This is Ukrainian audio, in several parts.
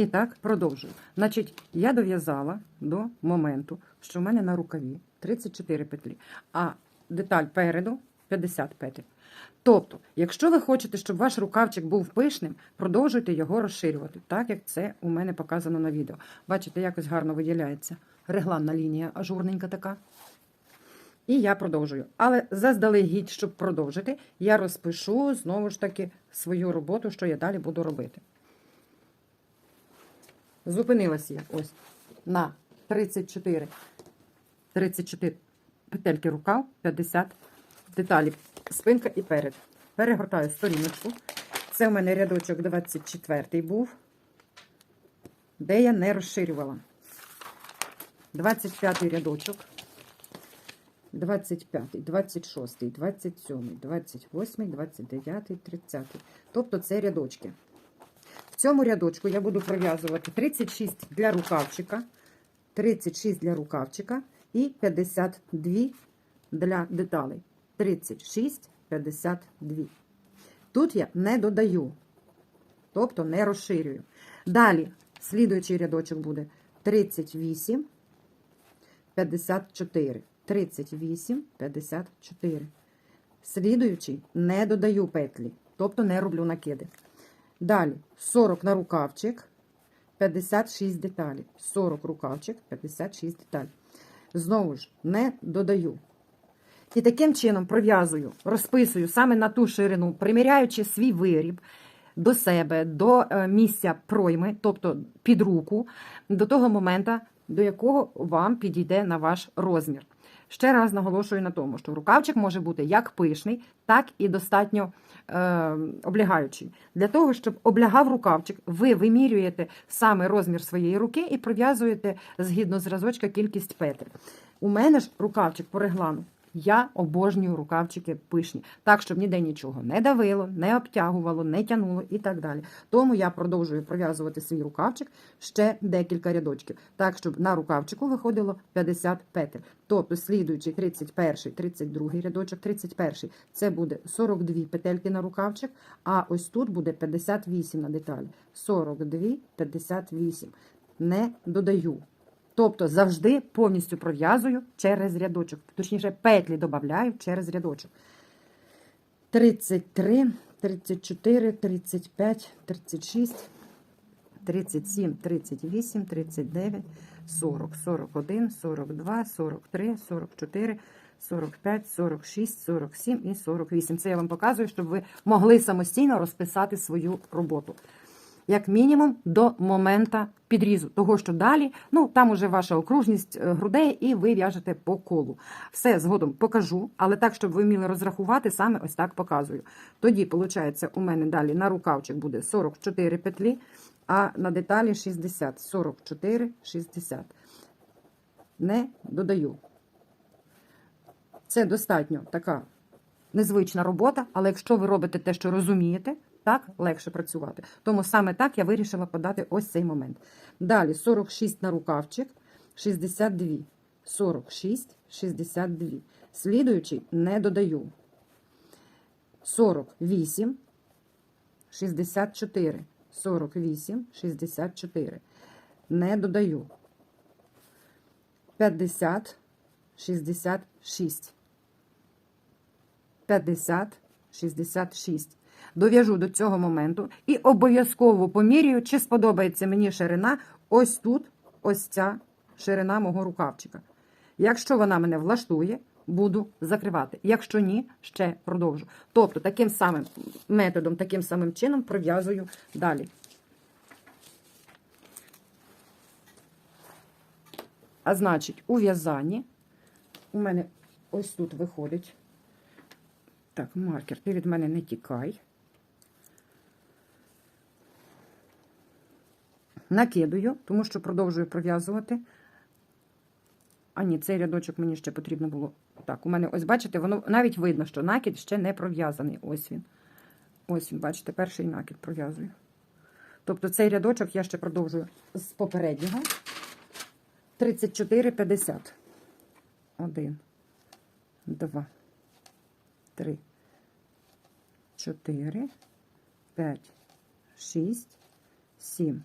І так, продовжую. Значить, я дов'язала до моменту, що в мене на рукаві 34 петлі, а деталь переду 50 петель. Тобто, якщо ви хочете, щоб ваш рукавчик був пишним, продовжуйте його розширювати, так як це у мене показано на відео. Бачите, якось гарно виділяється регланна лінія, ажурненька така. І я продовжую. Але заздалегідь, щоб продовжити, я розпишу знову ж таки свою роботу, що я далі буду робити. Зупинилася я ось на 34, 34 петельки рукав, 50 деталей, спинка і перед. Перегортаю сторіночку. Це у мене рядочок 24 був, де я не розширювала. 25 рядочок. 25, 26, 27, 28, 29, 30. Тобто це рядочки. Цьому рядочку я буду пров'язувати 36 для рукавчика, 36 для рукавчика і 52 для деталей. 36, 52. Тут я не додаю, тобто не розширюю. Далі, слідуючий рядочок буде 38, 54. 38, 54. Слідуючий не додаю петлі, тобто не роблю накиди. Далі 40 на рукавчик, 56 деталей. 40 рукавчик, 56 деталей. Знову ж не додаю. І таким чином пров'язую, розписую саме на ту ширину, приміряючи свій виріб до себе, до е, місця пройми, тобто під руку, до того моменту, до якого вам підійде на ваш розмір. Ще раз наголошую на тому, що рукавчик може бути як пишний, так і достатньо е, облягаючий. Для того, щоб облягав рукавчик, ви вимірюєте саме розмір своєї руки і пров'язуєте згідно зразочка кількість петель. У мене ж рукавчик по реглану. Я обожнюю рукавчики пишні, так, щоб ніде нічого не давило, не обтягувало, не тянуло і так далі. Тому я продовжую пров'язувати свій рукавчик ще декілька рядочків, так, щоб на рукавчику виходило 50 петель. Тобто, слідуючий 31, 32 рядочок, 31 це буде 42 петельки на рукавчик, а ось тут буде 58 на деталі. 42, 58. Не додаю. Тобто завжди повністю пров'язую через рядочок. Точніше, петлі додаю через рядочок. 33, 34, 35, 36, 37, 38, 39, 40, 41, 42, 43, 44, 45, 46, 47 і 48. Це я вам показую, щоб ви могли самостійно розписати свою роботу як мінімум до моменту підрізу. Того, що далі, ну там уже ваша окружність е, грудей, і ви в'яжете по колу. Все згодом покажу, але так, щоб ви вміли розрахувати, саме ось так показую. Тоді, виходить, у мене далі на рукавчик буде 44 петлі, а на деталі 60. 44, 60. Не додаю. Це достатньо така незвична робота, але якщо ви робите те, що розумієте, так легше працювати. Тому саме так я вирішила подати ось цей момент. Далі 46 на рукавчик, 62, 46, 62. Слідуючий не додаю. 48, 64, 48, 64. Не додаю. 50, 66. 50, 66 дов'яжу до цього моменту і обов'язково помірюю, чи сподобається мені ширина ось тут, ось ця ширина мого рукавчика. Якщо вона мене влаштує, буду закривати. Якщо ні, ще продовжу. Тобто, таким самим методом, таким самим чином пров'язую далі. А значить, у в'язанні у мене ось тут виходить. Так, маркер, ти від мене не тікай. Накидую, тому що продовжую пров'язувати. А ні, цей рядочок мені ще потрібно було. Так, у мене, ось, бачите, воно навіть видно, що накид ще не пров'язаний. Ось він. Ось він, бачите, перший накид пров'язую. Тобто цей рядочок я ще продовжую з попереднього. 34,50. Один, два, три, чотири, п'ять, шість, сім.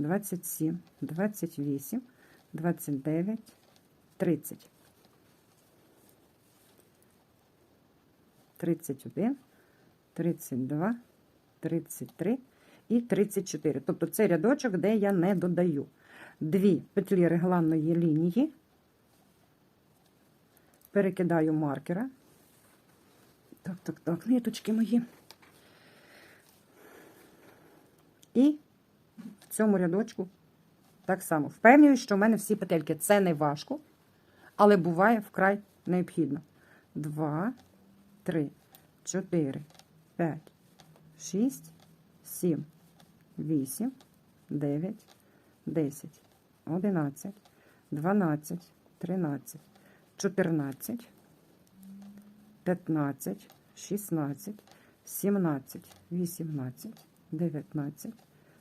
27, 28, 29, 30. 31, 32, 33 і 34. Тобто це рядочок, де я не додаю. Дві петлі регланної лінії. Перекидаю маркера. Так, так, так, ниточки мої. І в цьому рядочку так само. Впевнююсь, що в мене всі петельки. Це не важко, але буває вкрай необхідно. Два, три, чотири, п'ять, шість, сім, вісім, дев'ять, десять, одинадцять, дванадцять, тринадцять, чотирнадцять, п'ятнадцять, шістнадцять, сімнадцять, вісімнадцять, дев'ятнадцять,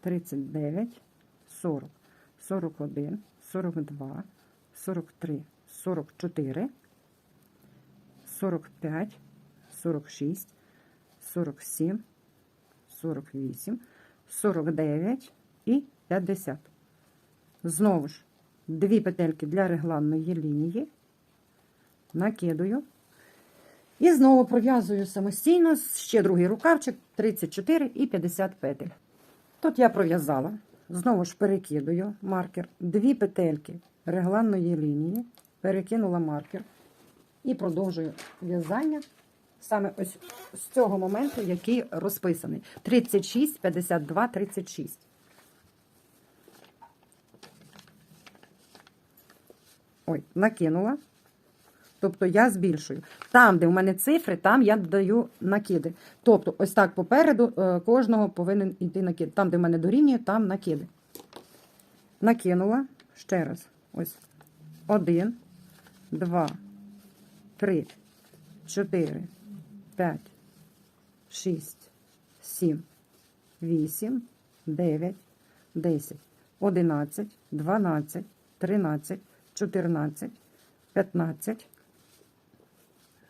39, 40, 41, 42, 43, 44, 45, 46, 47, 48, 49 і 50. Знову ж, дві петельки для регланної лінії. Накидаю. І знову пров'язую самостійно ще другий рукавчик 34 і 50 петель. Тут я пров'язала. Знову ж перекидаю маркер. Дві петельки регланної лінії. Перекинула маркер. І продовжую в'язання саме ось з цього моменту, який розписаний. 36, 52, 36. Ой, накинула. Тобто я збільшую. Там, де в мене цифри, там я додаю накиди. Тобто, ось так попереду е, кожного повинен йти накид. Там, де в мене дорівнює, там накиди. Накинула. Ще раз. Ось. Один, два, три, чотири, п'ять, шість, сім, вісім, дев'ять, десять, одинадцять, дванадцять, тринадцять, чотирнадцять, п'ятнадцять,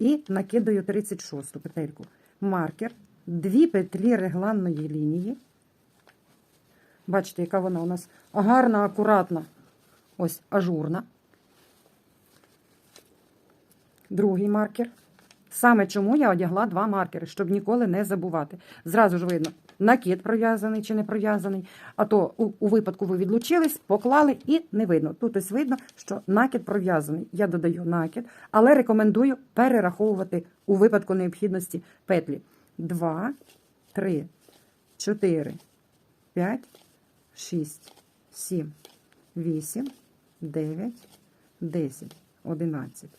і накидаю 36 петельку. Маркер, дві петлі регланної лінії. Бачите, яка вона у нас гарна, акуратна, ось ажурна. Другий маркер. Саме чому я одягла два маркери, щоб ніколи не забувати. Зразу ж видно, накид пров'язаний чи не пров'язаний. А то у, у випадку ви відлучились, поклали і не видно. Тут ось видно, що накид пров'язаний. Я додаю накид, але рекомендую перераховувати у випадку необхідності петлі. 2, 3, 4, 5, 6, 7, 8, 9, 10, 11,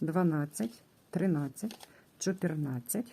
12, 13, 14,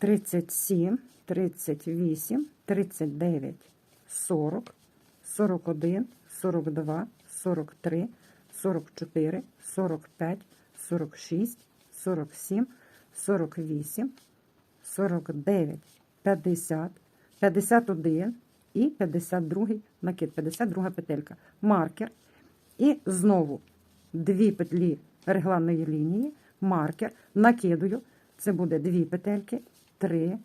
37, 38, 39, 40, 41, 42, 43, 44, 45, 46, 47, 48, 49, 50, 51 і 52 накид, 52 петелька. Маркер. І знову дві петлі регланної лінії, маркер, накидую. Це буде дві петельки, 3,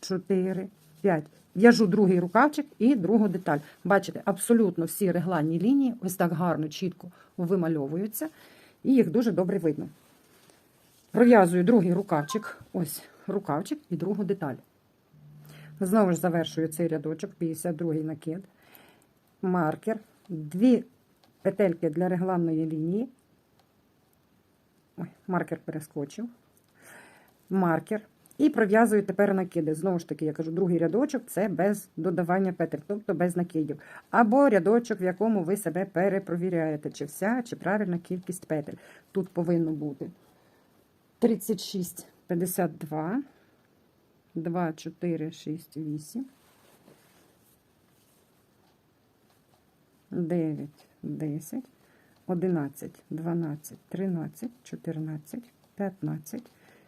4, 5. В'яжу другий рукавчик і другу деталь. Бачите, абсолютно всі регланні лінії ось так гарно, чітко вимальовуються, і їх дуже добре видно. Пров'язую другий рукавчик, ось рукавчик і другу деталь. Знову ж завершую цей рядочок, 52 накид, маркер, дві петельки для регланної лінії. Ой, маркер перескочив. Маркер. І пров'язую тепер накиди. Знову ж таки, я кажу, другий рядочок це без додавання петель, тобто без накидів. Або рядочок, в якому ви себе перепровіряєте, чи вся, чи правильна кількість петель. Тут повинно бути 36, 52, 2, 4, 6, 8, 9, 10, 11, 12, 13, 14, 15,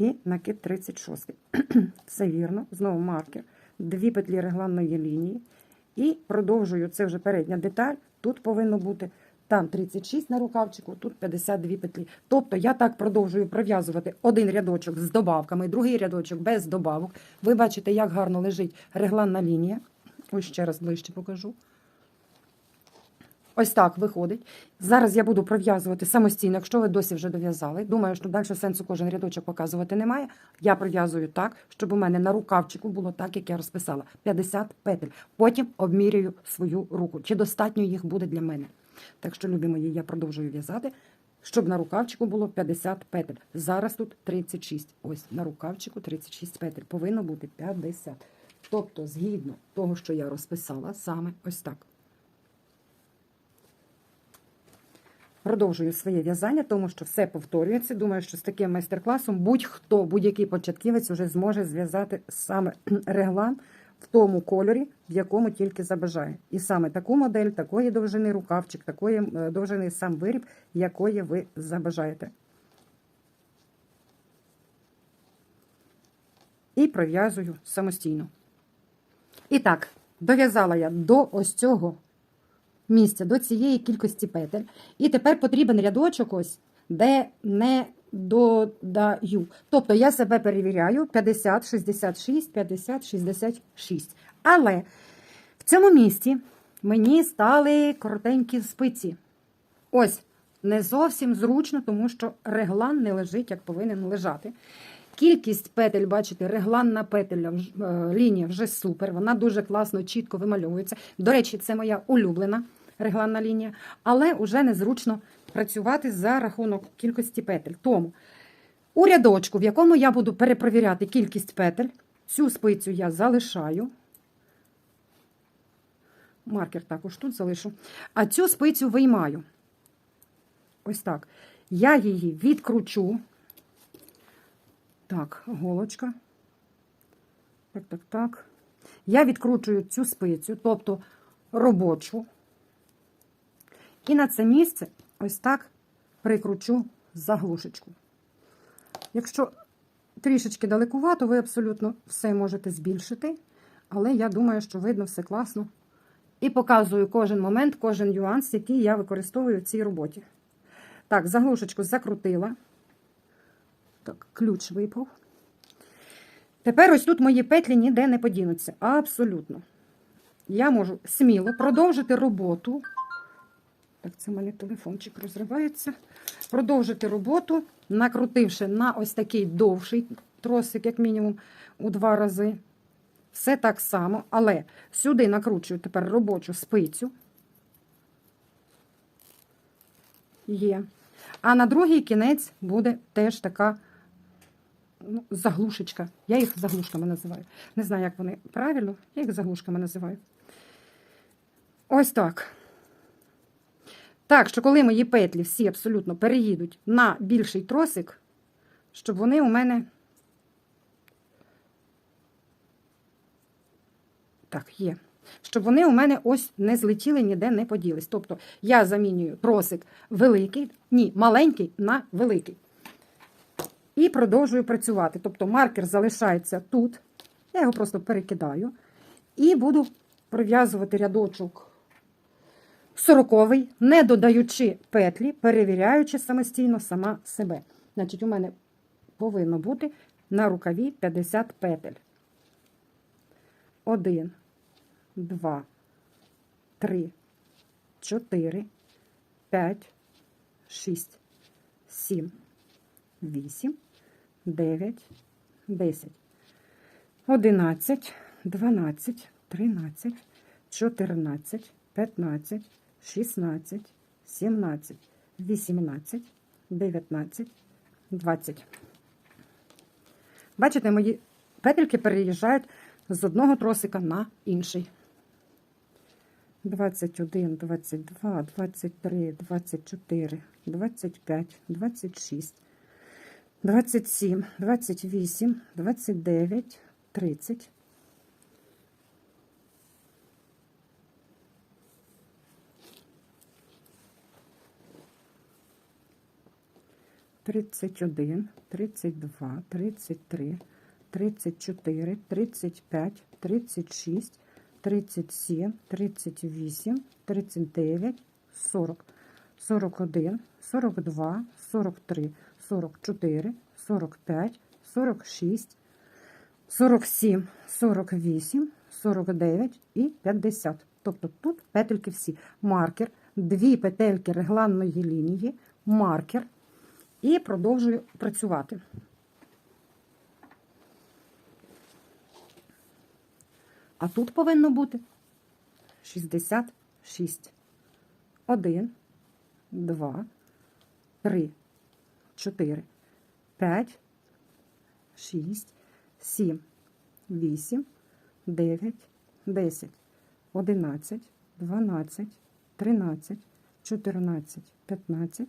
і накид 36. Все вірно. Знову маркер. Дві петлі регланної лінії. І продовжую, це вже передня деталь. Тут повинно бути там 36 на рукавчику, тут 52 петлі. Тобто я так продовжую пров'язувати один рядочок з добавками, другий рядочок без добавок. Ви бачите, як гарно лежить регланна лінія. Ось ще раз ближче покажу. Ось так виходить. Зараз я буду пров'язувати самостійно, якщо ви досі вже дов'язали. Думаю, що далі сенсу кожен рядочок показувати немає. Я пров'язую так, щоб у мене на рукавчику було так, як я розписала. 50 петель. Потім обмірюю свою руку. Чи достатньо їх буде для мене? Так що, любі мої, я продовжую в'язати, щоб на рукавчику було 50 петель. Зараз тут 36. Ось на рукавчику 36 петель. Повинно бути 50. Тобто, згідно того, що я розписала, саме ось так. Продовжую своє в'язання, тому що все повторюється. Думаю, що з таким майстер-класом будь-хто, будь-який початківець вже зможе зв'язати саме реглан в тому кольорі, в якому тільки забажає. І саме таку модель, такої довжини рукавчик, такої е, довжини сам виріб, якої ви забажаєте. І пров'язую самостійно. І так, дов'язала я до ось цього місця, до цієї кількості петель. І тепер потрібен рядочок ось, де не додаю. Тобто я себе перевіряю 50, 66, 50, 66. Але в цьому місці мені стали коротенькі спиці. Ось, не зовсім зручно, тому що реглан не лежить, як повинен лежати. Кількість петель, бачите, регланна петеля вж- е, лінія вже супер. Вона дуже класно, чітко вимальовується. До речі, це моя улюблена регланна лінія, але вже незручно працювати за рахунок кількості петель. Тому у рядочку, в якому я буду перепровіряти кількість петель, цю спицю я залишаю. Маркер також тут залишу. А цю спицю виймаю. Ось так. Я її відкручу. Так, голочка. Так, так, так. Я відкручую цю спицю, тобто робочу. І на це місце ось так прикручу заглушечку. Якщо трішечки далекувато, ви абсолютно все можете збільшити, але я думаю, що видно все класно. І показую кожен момент, кожен нюанс, який я використовую в цій роботі. Так, заглушечку закрутила. Так, ключ випав. Тепер ось тут мої петлі ніде не подінуться. Абсолютно. я можу сміло продовжити роботу. Так, це в мене телефончик розривається. Продовжити роботу, накрутивши на ось такий довший тросик, як мінімум, у два рази. Все так само, але сюди накручую тепер робочу спицю. Є. А на другий кінець буде теж така ну, заглушечка. Я їх заглушками називаю. Не знаю, як вони правильно, я їх заглушками називаю. Ось так. Так, що коли мої петлі всі абсолютно переїдуть на більший тросик, щоб вони у мене. Так, є. Щоб вони у мене ось не злетіли, ніде не поділись. Тобто я замінюю тросик великий, ні, маленький на великий. І продовжую працювати. Тобто маркер залишається тут. Я його просто перекидаю. І буду пров'язувати рядочок сороковий, не додаючи петлі, перевіряючи самостійно сама себе. Значить, у мене повинно бути на рукаві 50 петель. 1, 2, 3, 4, 5, 6, 7, 8, 9, 10, 11, 12, 13, 14, 15, 16, 17, 18, 19, 20. Бачите, мої петельки переїжджають з одного тросика на інший. 21, 22, 23, 24, 25, 26, 27, 28, 29, 30. 31, 32, 33, 34, 35, 36, 37, 38, 39, 40, 41, 42, 43, 44, 45, 46, 47, 48, 49 і 50. Тобто тут петельки всі. Маркер, дві петельки регланної лінії, маркер. І продовжую працювати. А тут повинно бути 66. 1, 2, 3, 4, 5, 6, 7, 8, 9, 10, 11, 12, 13, 14, 15,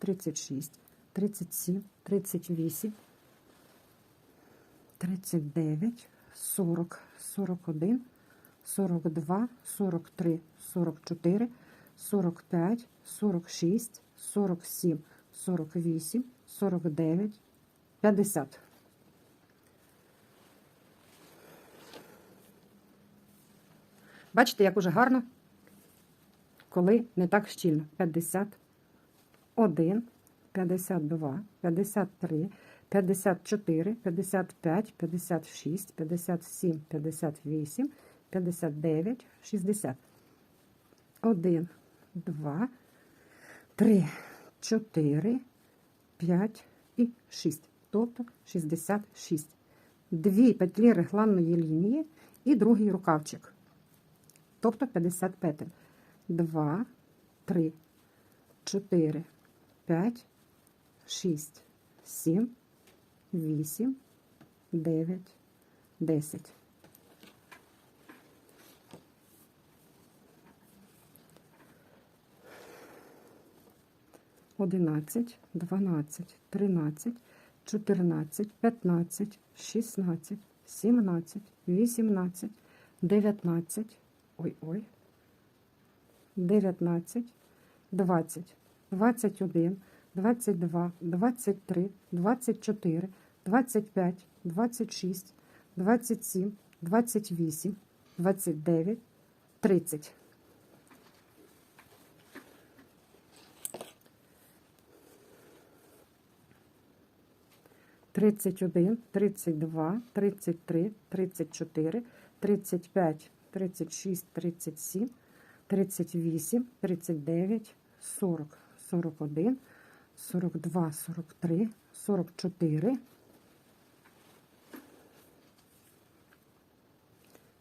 36, 37, 38, 39, 40, 41, 42, 43, 44, 45, 46, 47, 48, 49, 50. Бачите, як уже гарно, коли не так щільно. 51, 52, 53, 54, 55, 56, 57, 58, 59, 60. 1, 2, 3, 4, 5 і 6. Тобто 66. Дві петлі регланної лінії і другий рукавчик. Тобто 50 петель. 2, 3, 4, 5, 6, 7, 8, 9, 10. Одинадцять, дванадцять, тринадцять, чотирнадцять, п'ятнадцять, шістнадцять, сімнадцять, вісімнадцять, дев'ятнадцять, ой, ой. 19, 20, 21, 22, 23, 24, 25, 26, 27, 28, 29, 30. Тридцять один, тридцять два, тридцять три, тридцять чотири, тридцять п'ять, тридцять шість, тридцять сім, тридцять вісім, тридцять дев'ять, сорок, сорок один, сорок два, сорок три, сорок чотири,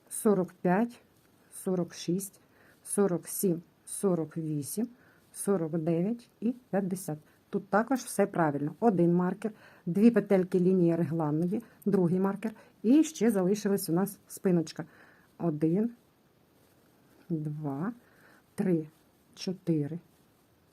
сорок п'ять, сорок шість, сорок сім, сорок вісім, сорок дев'ять і п'ятдесят. Тут також все правильно. Один маркер, дві петельки лінії регланної, другий маркер. І ще залишилась у нас спиночка. Один, два, три, чотири,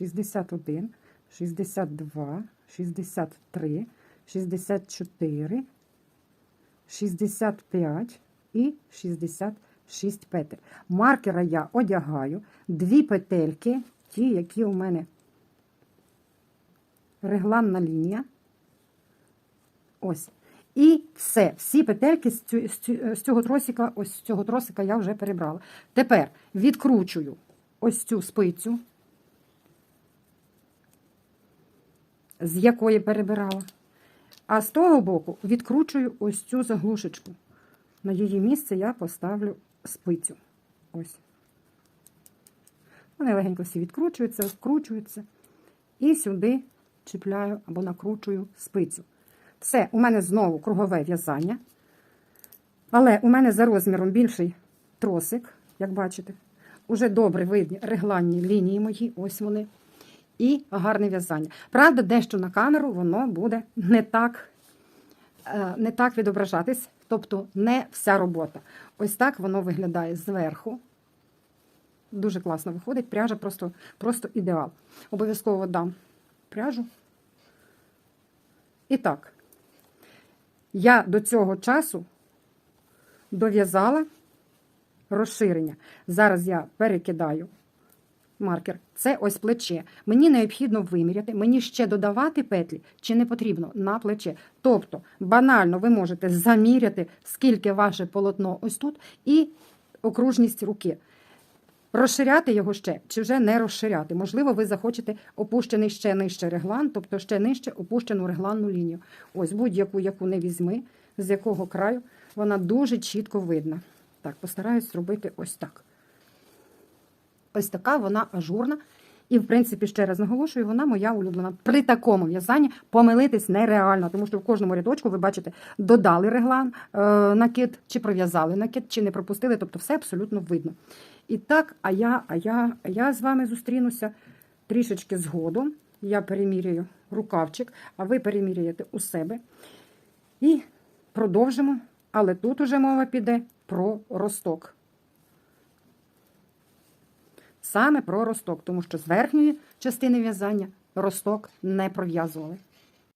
вісім, п'ятдесят дев'ять, шістдесят, шістдесят один, шістдесят два, шістдесят три, шістдесят чотири, шістдесят п'ять і шістдесят 6 петель. Маркера я одягаю, дві петельки, ті, які у мене регланна лінія. Ось. І все, всі петельки з цього тросика, ось з цього тросика я вже перебрала. Тепер відкручую ось цю спицю, з якої перебирала. А з того боку відкручую ось цю заглушечку. На її місце я поставлю спицю. Ось. Вони легенько всі відкручуються, вкручуються. І сюди чіпляю або накручую спицю. Все, у мене знову кругове в'язання. Але у мене за розміром більший тросик, як бачите. Уже добре видні регланні лінії мої, ось вони. І гарне в'язання. Правда, дещо на камеру воно буде не так е, не так відображатись, тобто не вся робота. Ось так воно виглядає зверху. Дуже класно виходить. Пряжа просто, просто ідеал. Обов'язково дам пряжу. І так, я до цього часу дов'язала розширення. Зараз я перекидаю маркер. Це ось плече. Мені необхідно виміряти, мені ще додавати петлі чи не потрібно на плече. Тобто, банально ви можете заміряти, скільки ваше полотно ось тут, і окружність руки. Розширяти його ще чи вже не розширяти. Можливо, ви захочете опущений ще нижче реглан, тобто ще нижче опущену регланну лінію. Ось будь-яку, яку не візьми, з якого краю, вона дуже чітко видна. Так, постараюсь зробити ось так. Ось така вона ажурна. І, в принципі, ще раз наголошую, вона моя улюблена. При такому в'язанні помилитись нереально, тому що в кожному рядочку ви бачите, додали реглан, е, накид, чи пров'язали накид, чи не пропустили, тобто все абсолютно видно. І так, а я, а я, а я з вами зустрінуся трішечки згодом. Я перемірюю рукавчик, а ви переміряєте у себе. І продовжимо. Але тут уже мова піде про росток. Саме про росток, тому що з верхньої частини в'язання росток не пров'язували.